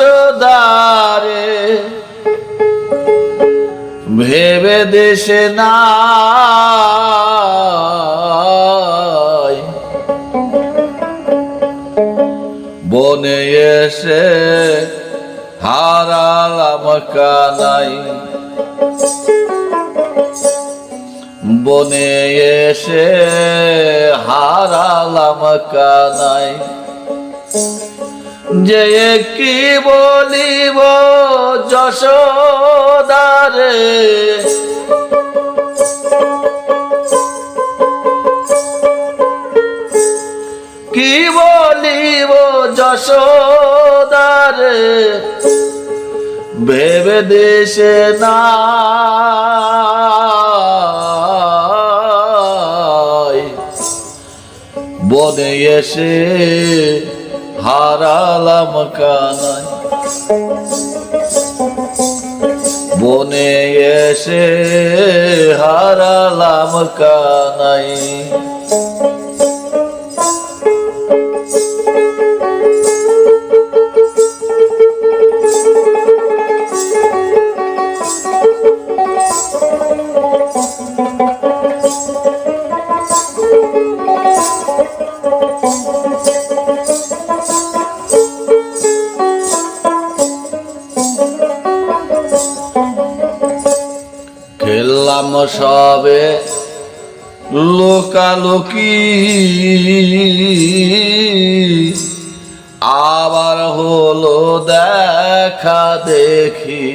যশোদারে ভেবে দেশে নাই। বনে এসে হারালাম কানাই। বনে এসে হারালাম কানাই। যে কি বলিব যশোদারে? কি বলিব যশোদারে? ভেবে দেশে নাই বনে এসে হারালাম কানাই বনে এসে হারালাম কানাই সবে লোকালোকি। আবার হলো দেখা দেখি।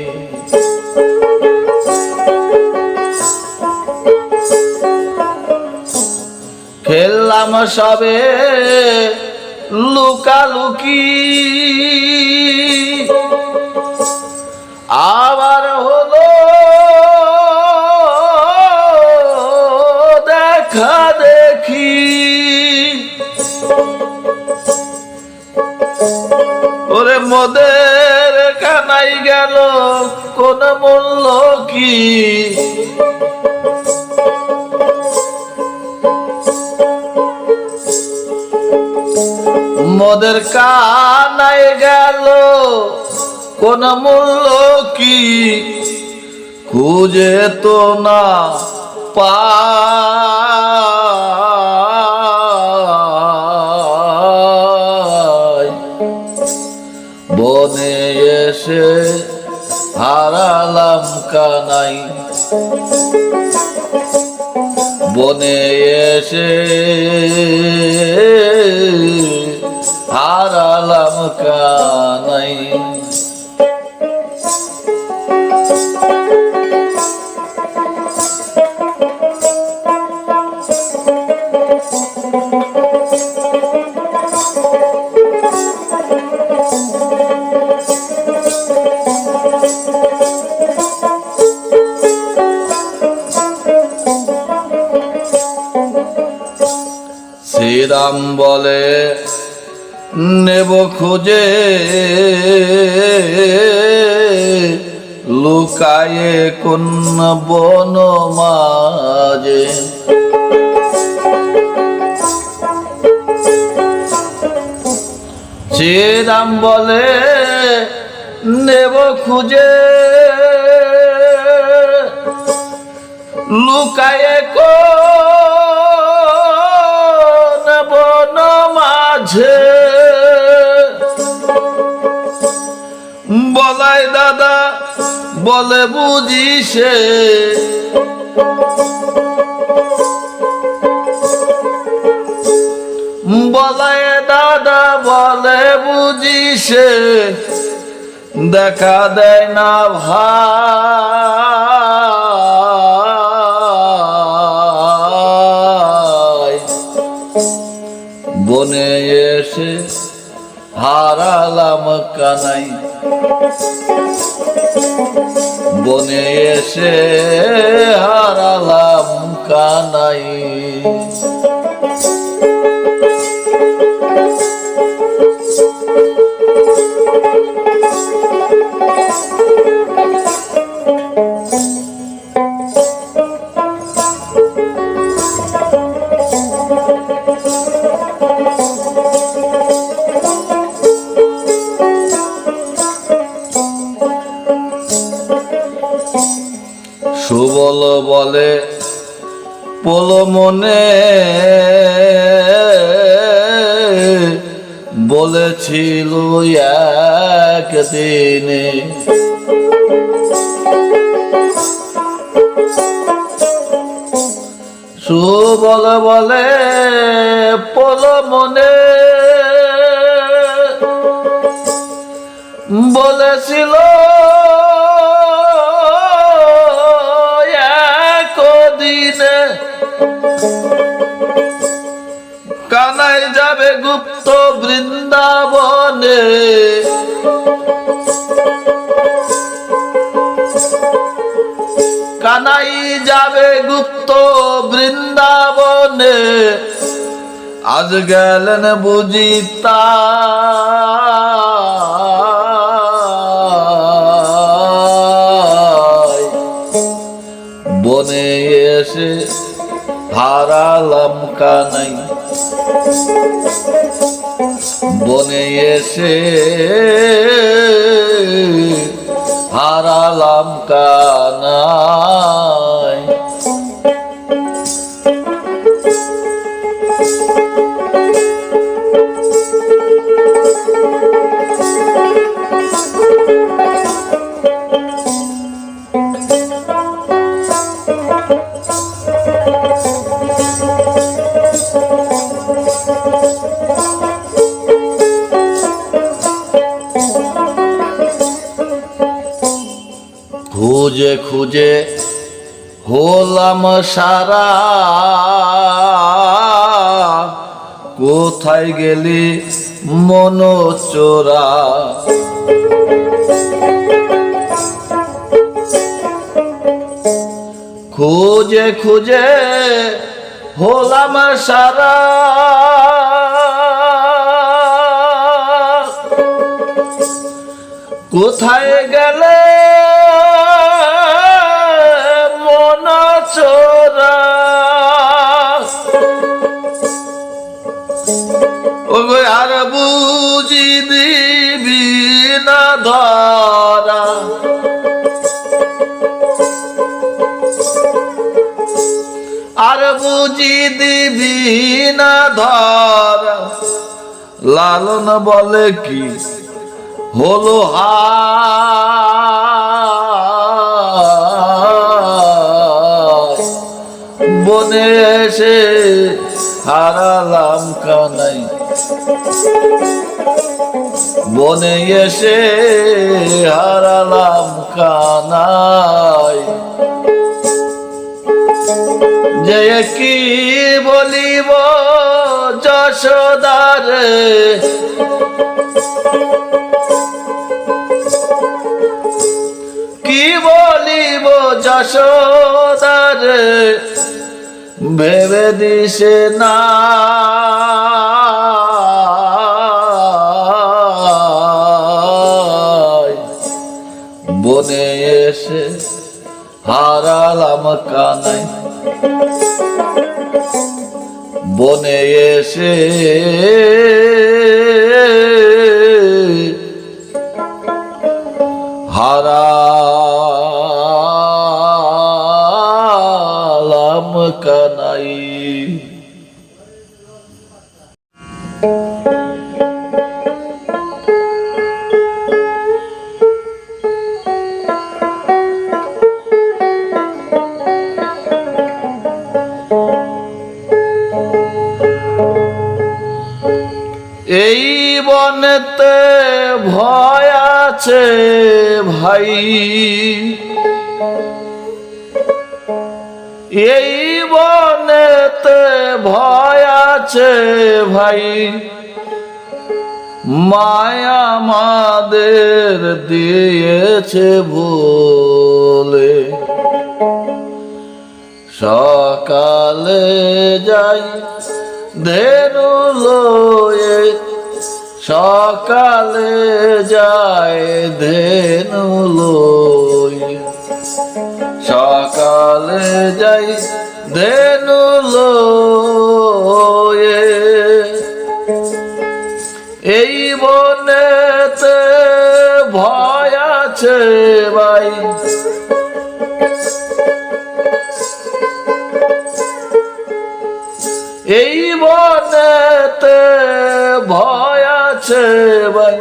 খেললাম সবে লুকালুকি। আবার হলো দেখা দেখি। ওরে মোদের কানাই গেল, কোন মূল্য কি? মোদের কানাই গেল, কোন মূল্য কি? খুঁজে তো না পাই। বনে এসে হারালাম কানাই। বনে এসে হারালাম কানাই। শ্রীরাম বলে নেব খুঁজে লুকায়ে কোন বন মাঝে। শ্রীরাম বলে নেব খুঁজে লুকায়ে কোন মাঝে। বলাই দাদা, বলে বুঝি সে। বলাই দাদা, বলে বুঝি সে। দেখা দেয় না ভাই। বনে এসে হারালাম কানাই। বনে এসে হারালাম কানাই। মনে বলেছিল একদিনে আজ গেলেন বুঝি বনে এসে হারালাম কানাই। বনে এসে হারালাম কানাই। খুঁজে খুঁজে হলাম সারা। কোথায় গেলি মন চোরা? খুঁজে খুঁজে হলাম সারা। কোথায় আর বুঝি দিবি না ধরা। লালন বলে কি হলো বনে এসে হারালাম কানাই। বনে এসে হারালাম কানাই। যে কি বলিব যশোদারে? কি বলিব যশোদারে? ভেবে দিছে না। বনে এসে হারালাম কানাই বনে এসে হারালাম কানাই ভয় আছে ভাই। এই বনেতে ভয় আছে ভাই। মায়া আমাদের দিয়েছে বলে সকালে যাই ধেনু লয়ে সকালে যায় ধেনু লই। সকালে যাই ধেনু লয়ে এই বনেতে ভয় আছে ভাই। এই বনেতে ভয় আছে ভাই।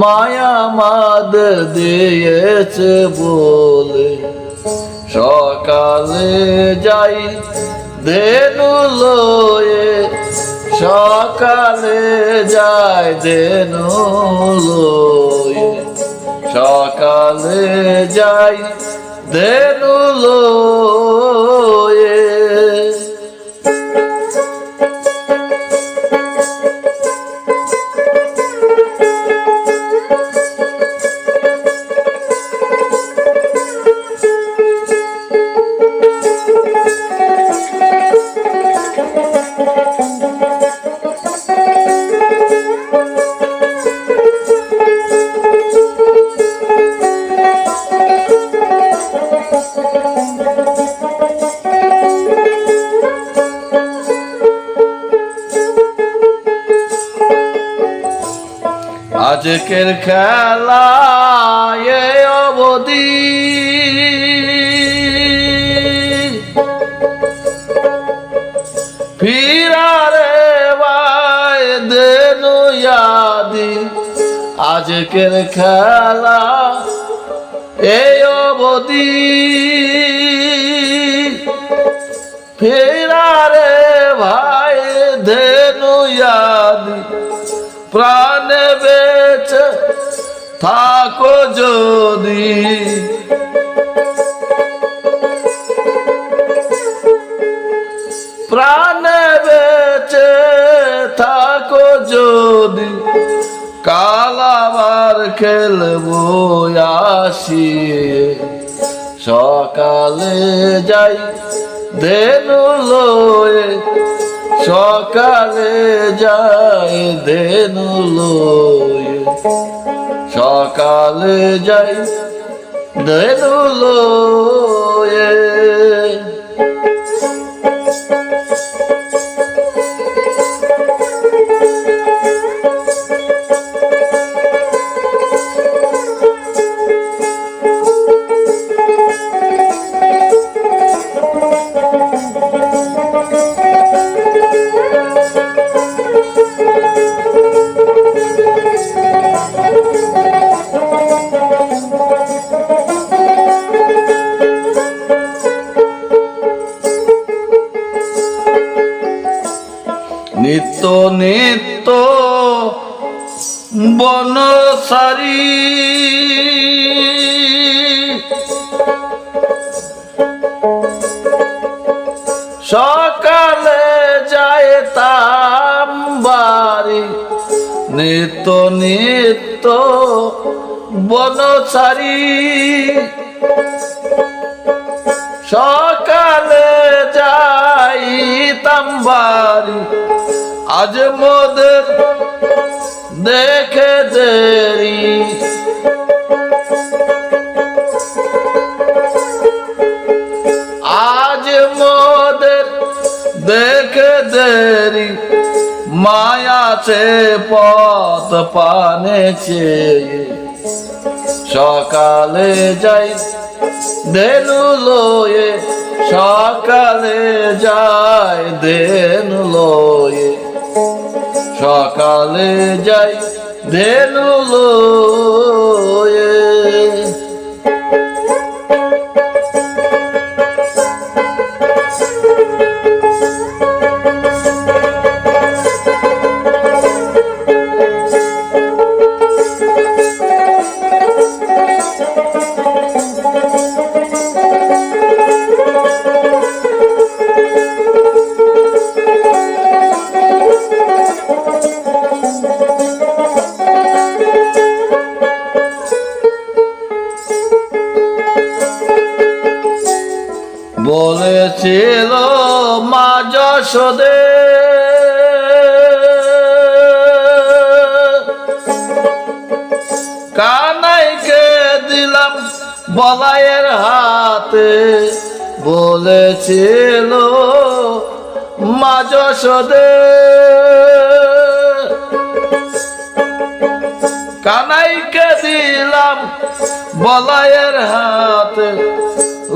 মায়া মাদ দিয়েছে বলে। সকালে যাই দেনু লয়ে সকালে যাই দেনু লয়ে সকালে যাই দেনু লয়ে আজকের খেলা অবধি। ফিরারে ভাই দেনু ইয়াদি আজকের খেলা এই অবধি। ফেরারে থাকো যদি। প্রাণে বেঁচে থাকো যদি। কালাবার খেলব আসিয়ে সকালে যাই দেনু লয়ে সকালে যাই দেনু লয়ে সকালে যাই দেনু সকালে যায় বাড়ি। নিত্য নিত্য বনসারি সকালে যাইতাম বাড়ি। আজ মোদের দেখে দেরি। দেরি। মায়াছে পথ পানে চেয়ে। সকালে যাই দেনু লয়ে সকালে যাই দেনু লয়ে সকালে যাই দেনু লয়ে বলেছিল মা যশোদে কানাইকে দিলাম বলাইয়ের হাতে বলেছিল মা যশোদে কানাইকে দিলাম বলাইয়ের হাতে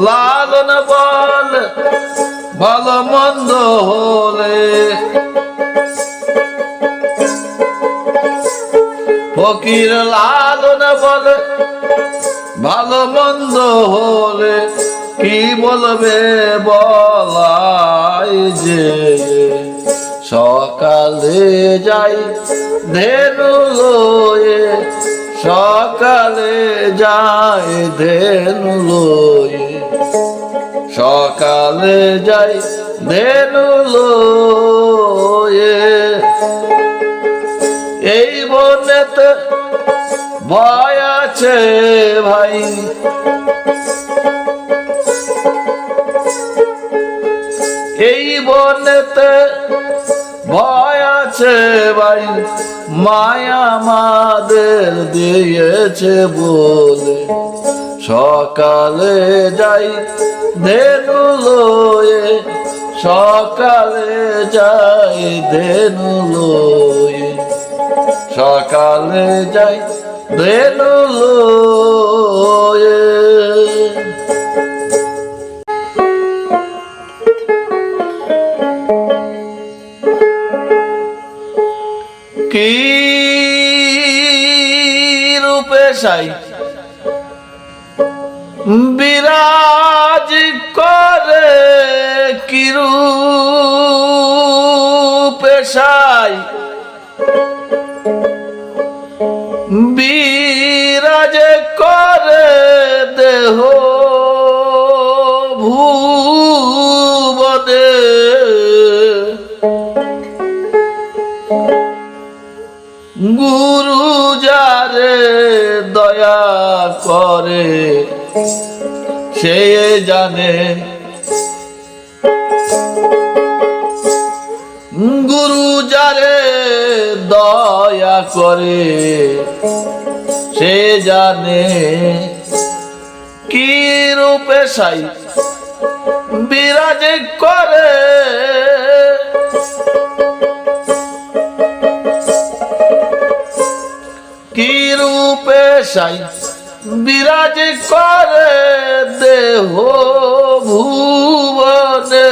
লালন বল, ভালো মন্দ হলে। ফকির লালন বলে, ভালো মন্দ হলে। কি বলবে বলাই যে, সকালে যাই ধেনু লয়ে সকালে যাই ধেনু লয়ে সকালে যাই ধেনু লয়ে এই বনেতে ভয় আছে ভাই। এই বনেতে ভয় আছে ভাই। মায়া আমাদের দিয়েছে বলে। সকালে যাই ধেনু লয়ে সকালে যাই ধেনু লয়ে সকালে যাই ধেনু লয়ে কি রূপে সাই বিরাজ করে কিরু পেশাই বিরাজ করে দেহ জানে। গুরু যারে দয়া করে, সে জানে কি রূপে সাই বিরাজ করে। কি রূপে সাই বিরাজ করে দেহ ভুবনে।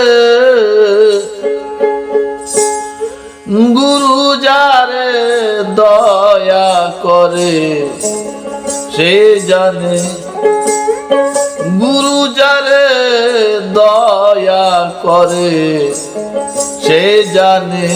গুরু যারে দয়া করে, সে জানে। গুরু যারে দয়া করে, সে জানে।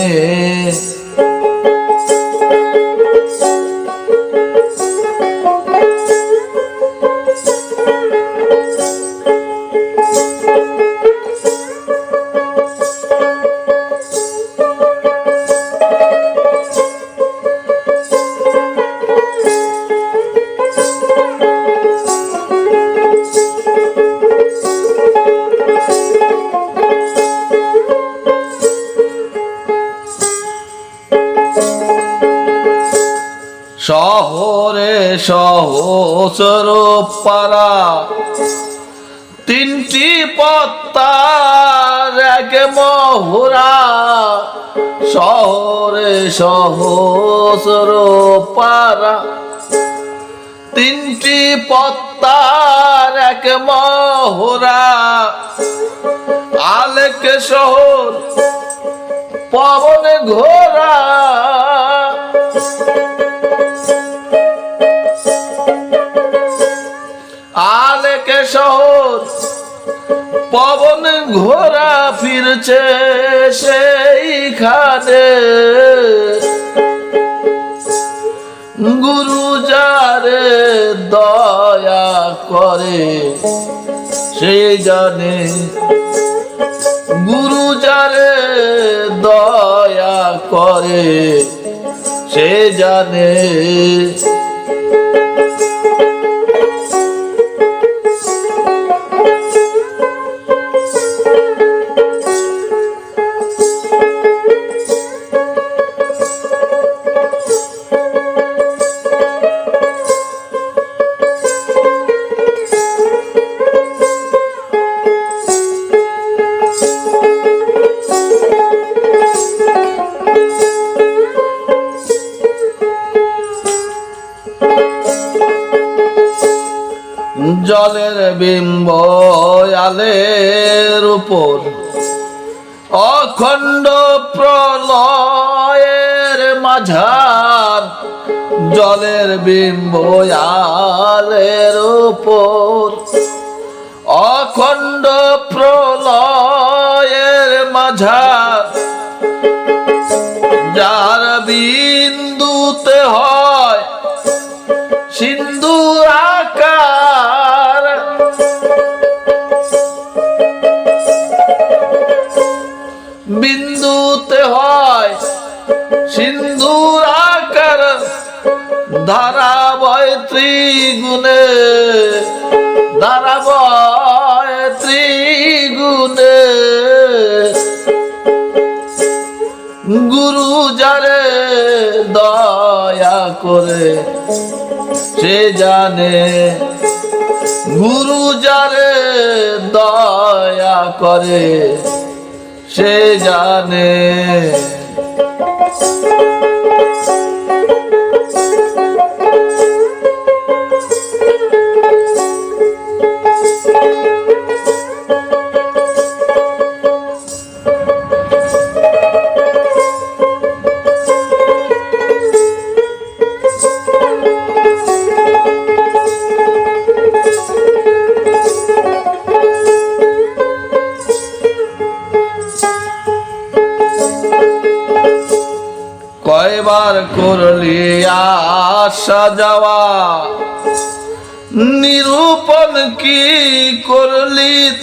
শহরে সহসর পাড়া তিনটি পত্তার এক মহুরা। শহরে সহসর পাড়া তিনটি পত্তার এক মহুরা। আলেক শহর, পবন ঘোরা। আলেকে শহর পবন ঘোরা ফিরছে সেইখানে। গুরু যারে দয়া করে সে জানে। গুরু যারে দয়া করে, সে জানে। বিম্ব আলের উপর। অখণ্ড প্রলয়ের মাঝার জলের বিম্ব আলের উপর। অখণ্ড প্রলয়ের মাঝার যার বিন্দুতে হয় বিন্দুতে হয় সিন্ধুর আকার ধারাবয় ত্রিগুণে ধারাবয় ত্রিগুণে। গুরু যারে দয়া করে, সে জানে। গুরু যারে দয়া করে সে জানে।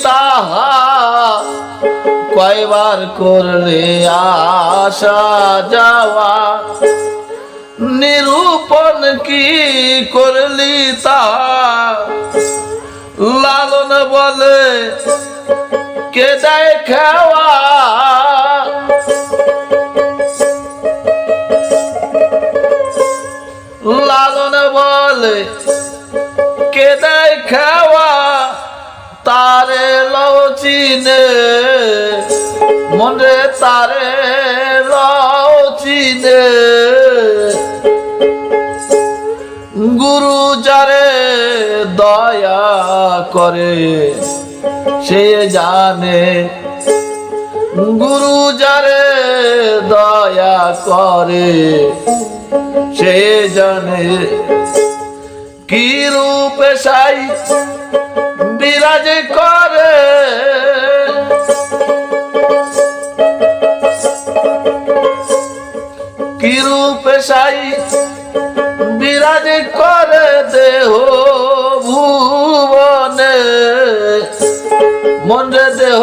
তাহা কয়বার করলে আসা যাওয়া? নিরূপণ কি করলি তাহা লালন বলে কে দেয় খাওয়া? লালন বলে কে দেয় খাওয়া? লচিনে মনে তারে লচিনে গুরু যারে দয়া করে, সে জানে। গুরু যারে দয়া করে, সে জানে। কি রূপে সাই বিরাজ করে? কি রূপে সাই বিরাজ করে দেহ ভুবনে? মনে দেহ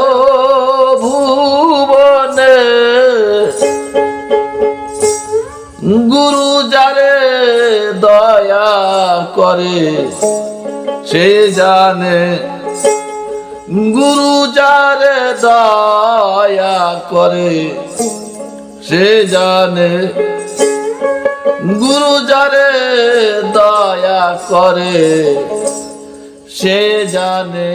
করে, সে জানে গুরু যারে দয়া করে, সে জানে গুরু যারে দয়া করে, সে জানে